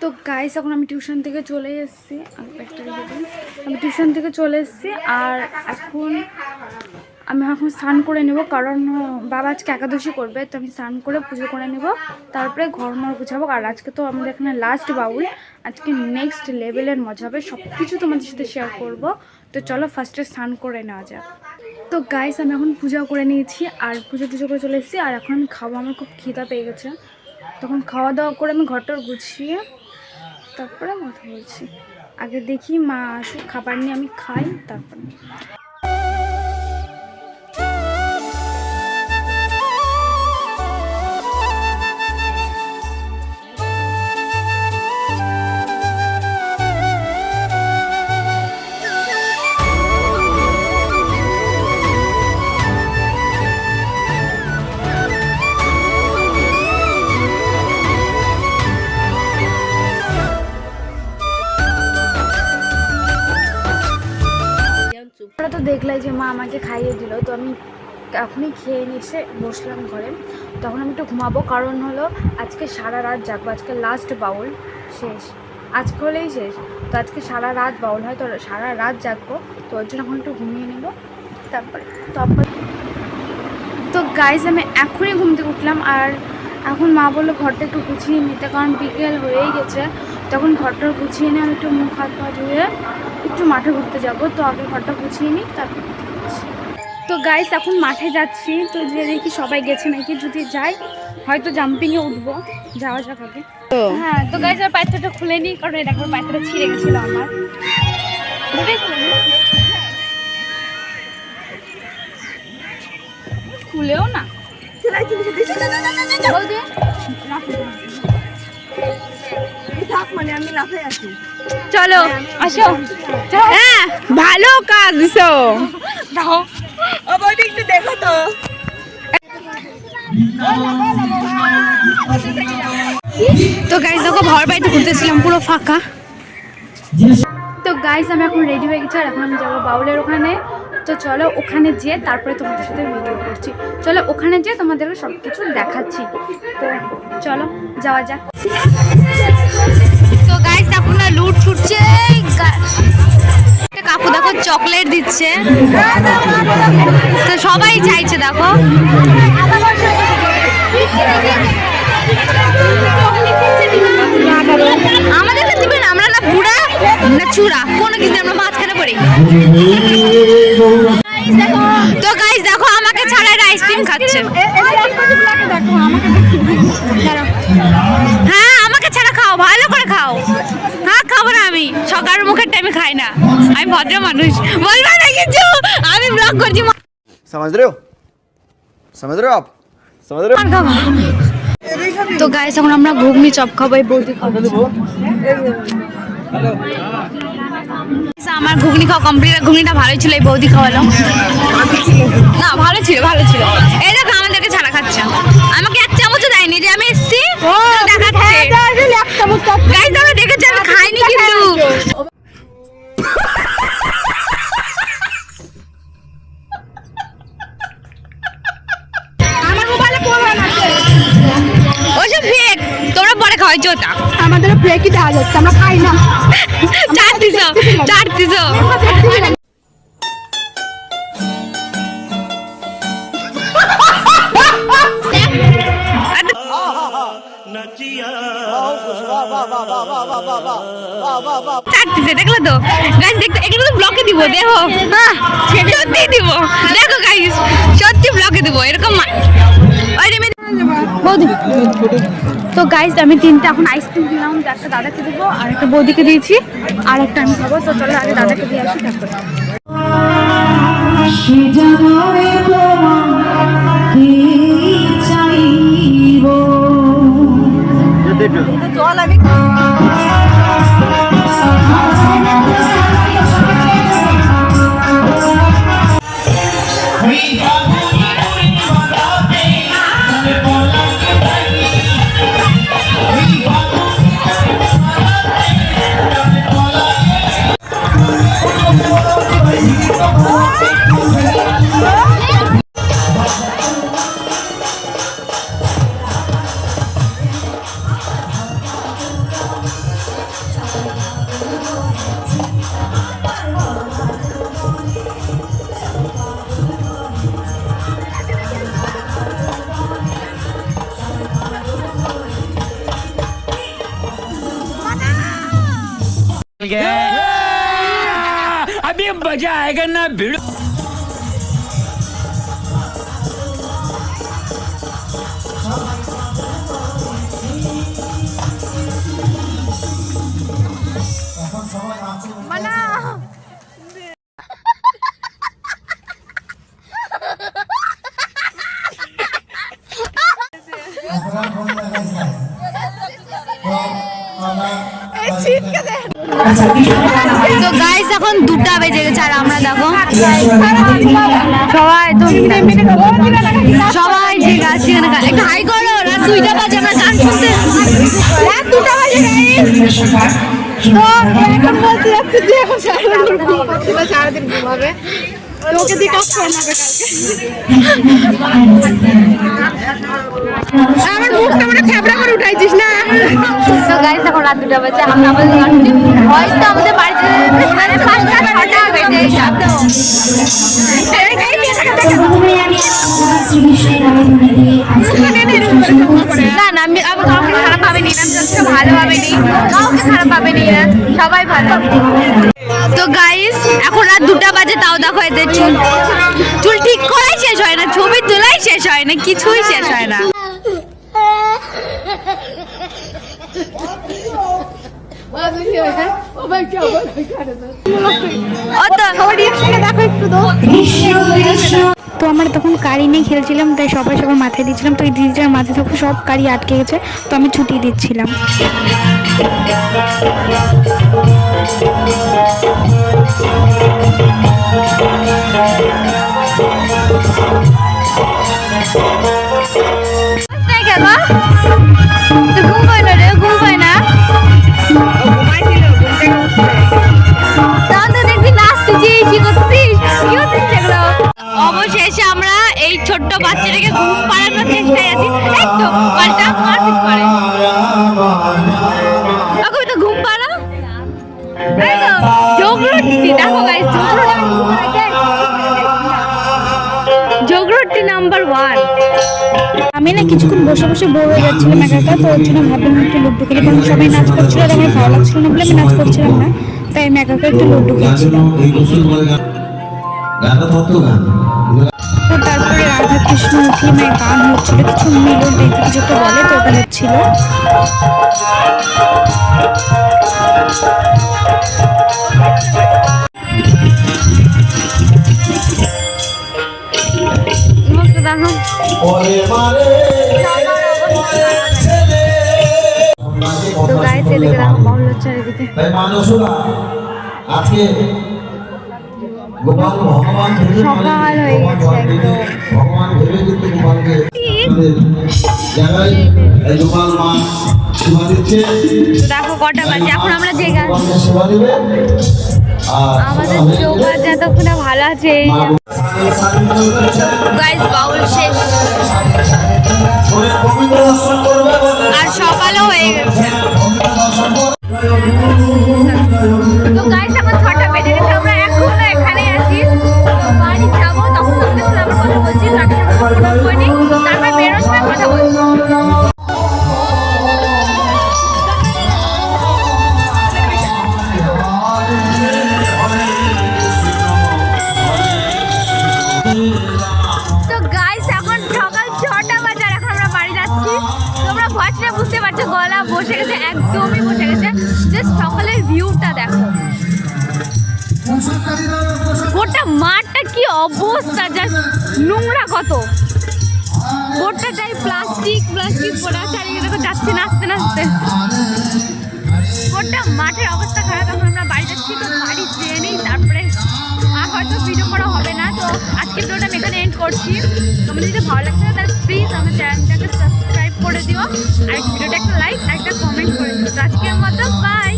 তো গাইস এখন আমি টিউশন থেকে চলে এসেছি। আমি টিউশন থেকে চলে এসেছি আর এখন আমি এখন স্নান করে নেব কারণ বাবা আজকে একাদশী করবে, তো আমি স্নান করে পুজো করে নেব। তারপরে ঘর মর গুছাবো। আর আজকে তো আমাদের এখানে লাস্ট বাউল। আজকে নেক্সট লেভেলের মজা হবে। সব কিছু তোমাদের সাথে শেয়ার করব। তো চলো ফার্স্টে স্নান করে নেওয়া যাক। তো গাইস আমি এখন পূজা করে নিয়েছি আর পুজো টুজো করে চলে এসেছি। আর এখন আমি খাব। আমার খুব খিদা পেয়ে গেছে। তখন খাওয়া দাওয়া করে আমি ঘরটা গুছিয়ে তারপরে কথা বলছি। আগে দেখি মা আসুক খাবার নিয়ে আমি খাই তারপরে দেখলাই যে মা আমাকে খাইয়ে দিল। তো আমি এখনই খেয়ে নিয়ে বসলাম ঘরে। তখন আমি একটু ঘুমাবো, কারণ হলো আজকে সারা রাত জাগবো। আজকে লাস্ট বাউল শেষ। আজকে হলেই শেষ। তো আজকে সারা রাত বাউল হয়, তো সারা রাত জাগবো। তো ওর জন্য এখন একটু ঘুমিয়ে নেব। তারপরে তারপর তো গাইজ আমি এখনই ঘুম থেকে উঠলাম। আর এখন মা বলল ঘরটা একটু গুছিয়ে নিতে, কারণ বিকেল হয়েই গেছে। তখন ঘরটা গুছিয়ে নিয়ে আমি একটু মুখ হাত পা ধুয়ে একটু মাঠে ঘুরতে যাব। তো আগে ঘরটা গুছিয়ে নিই তারপর তো গাইস এখন মাঠে যাচ্ছি। তো যে দেখি সবাই গেছে নাকি? যদি যাই হয়তো জাম্পিংয়ে উঠবো। যাওয়া যাক আগে। হ্যাঁ তো গাইস আর পায়রাটা খুলে নিই কারণ এটা একবার পায়রাটা ছিঁড়ে গেছিল আমার। খুলেও না। মানে আমি লাফে আছি। চলো আসো। হ্যাঁ ভালো কাজ দিছো দাও। ও একটু দেখো তো। তো গাইস দেখো ঘর বাড়িতে ঘুরতেছিলাম পুরো ফাঁকা। তো গাইস আমি এখন রেডি হয়ে গেছি আর এখন আমি যাব বাউলের ওখানে। তো চলো ওখানে যেয়ে তারপরে তোমাদের সাথে ভিডিও করছি চলো ওখানে যেয়ে তোমাদেরকে সব কিছু দেখাচ্ছি। তো চলো, যাওয়া যাক। তো গাইস এখন না লুট ছুটছে। কাকু দেখো চকলেট দিচ্ছে। তো সবাই চাইছে, দেখো। আমাদেরকে দিবেন আমরা না বুড়া না চূড়া, কোনো কিছু আমরা মাঝখানে পড়ি। তো গাইস দেখো আমাকে ছাড়া আইসক্রিম খাচ্ছে। হ্যাঁ আমাকে ছাড়া খাও ভালো করে খাও। হ্যাঁ খাব না আমি। সকাল মুখের টাইমে খাই না। আমি ভদ্র মানুষ। বলব না কিছু? আমি ব্লগ করছি। তো গাইস এখন আমরা ঘুগনি চপ খাব বৌদি খাব। আমার ঘুগনি খাওয়া কমপ্লিট ঘুগনিটা ভালোই ছিল এই বৌদি খাওয়ালো। ওটা আমাদের ব্রেকই দেওয়া যাচ্ছে? আমরা খাই না। চার দিছো চার দিছো। চাটতেছে দেখলে তো? গাইস দেখতে এগুলো তো ব্লকে দিব দেখো। সত্যি দিব। দেখো গাইস সত্যি ব্লকে দিব এরকম ওই বৌদি তো গাইজ আমি তিনটা এখন আইসক্রিম দিলাম একটা দাদাকে দেবো আর একটা বৌদিকে দিয়েছি আর একটা আমি খাব তো চলো আগে দাদাকে দিয়ে আসি তারপরে। জল আমি अभी मज़ा आएगा ना भिड़ो। তো গাইস এখন দুটা বেজে গেছে আর আমরা দেখো। সবাই তো সবাই আছে এখানে। গান- একটু হাই করো, রাত দুইটা বাজে, আমরা গান শুনতে রাত বাজে তো এখন বলতে যাচ্ছে যে এখন সারাদিন ঘুমাচ্ছে সারাদিন ঘুমাবে কাজ করাবে কালকে। আমার মুখটা মানে ফ্যাবরা করে উঠাইছিস না? তো গাইস এখন রাত দুটা বাজে আমরা আমাদের গান হয়তো আমাদের বাড়িতে পাঁচটা ছটা বেজে না না আমি আমি কাউকে খারাপ ভাবেনি না ভালো ভাবেনি কাউকে খারাপ ভাবেনি না সবাই ভালো। তো গাইস এখন রাত দুটা বাজে তাও দেখো এদের চুল। চুল ঠিক করাই শেষ হয় না ছবি তোলাই শেষ হয় না কিছুই শেষ হয় না। তো আমরা তখন কারি নিয়ে খেলছিলাম, তাই সবাই সবাই মাথায় দিচ্ছিলাম তো এই দিদিটার মাথায় তখন সব কারি আটকে গেছে, তো আমি ছুটি দিচ্ছিলাম। নাম্বার ওয়ান আমি না কিছুক্ষণ বসে বসে বোর হয়ে যাচ্ছিলাম একা একা তো ওর জন্য ভাবলাম একটু লুডু খেলি, কারণ সবাই নাচ করছিল আর আমার ভালো লাগছিল না বলে আমি নাচ করছিলাম না। তাই আমি একা একা একটু লুডু খেলছিলাম। এই গোসল করে গান গানটা তত্ত্ব গান তো তারপরে রাধা কৃষ্ণ মানে গান হচ্ছিল কিছু মিলন টাইপের কিছু একটা বলে, তো ওটা তো দেখো বাউল হচ্ছে এদিকে আজকে গোপাল ভগবান ভেবে সকাল হয়ে গেছে ভগবান ভেবে কিন্তু গোপালকে আমাদের জায়গায় গোপাল মা সেবা দিচ্ছে তো দেখো কটা বাজে। এখন আমরা যে গান আমাদের চৌকার যতক্ষণ ভালো আছে গাইস বাউল শেষ। তোমরা বুঝতে পারছ, গলা বসে গেছে, একদমই বসে গেছে। জাস্ট সকালের ভিউটা দেখো। গোটা মাঠটা কি অবস্থা জাস্ট নোংরা কত। গোটাটাই প্লাস্টিক প্লাস্টিক পড়ে আছে আর দেখো যাচ্ছে, নাচতে নাচতে। গোটা মাঠের অবস্থা খারাপ, এখন আমরা বাড়ি যাচ্ছি তো বাড়ি যেয়ে তারপরে আর হয়তো ভিডিও করা হবে না। তো আজকের ভিডিওটা আমি এখানে এন্ড করছি। তোমাদের যদি ভালো একটা লাইক আর একটা কমেন্ট করে দিও তো আজকের মতো বাই